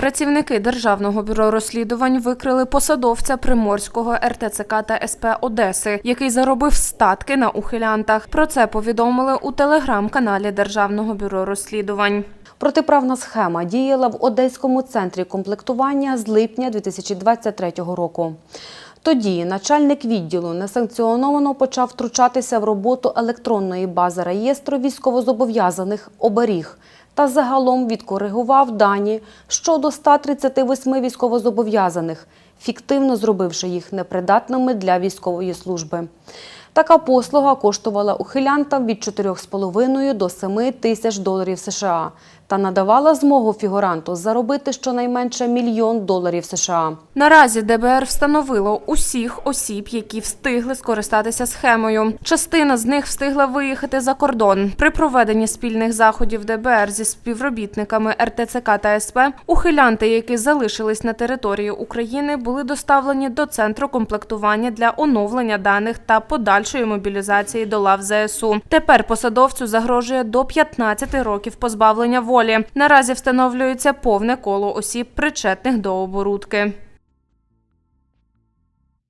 Працівники Державного бюро розслідувань викрили посадовця Приморського РТЦК та СП Одеси, який заробив статки на ухилянтах. Про це повідомили у телеграм-каналі Державного бюро розслідувань. Протиправна схема діяла в Одеському центрі комплектування з липня 2023 року. Тоді начальник відділу несанкціоновано почав втручатися в роботу електронної бази реєстру військовозобов'язаних «Оберіг» та загалом відкоригував дані щодо 138 військовозобов'язаних, фіктивно зробивши їх непридатними для військової служби. Така послуга коштувала ухилянтам від 4,5 до 7 тисяч доларів США та надавала змогу фігуранту заробити щонайменше мільйон доларів США. Наразі ДБР встановило усіх осіб, які встигли скористатися схемою. Частина з них встигла виїхати за кордон. При проведенні спільних заходів ДБР зі співробітниками РТЦК та СП ухилянти, які залишились на території України, були доставлені до центру комплектування для оновлення даних та подальшої мобілізації до лав ЗСУ. Тепер посадовцю загрожує до 15 років позбавлення волі. Наразі встановлюється повне коло осіб, причетних до оборудки.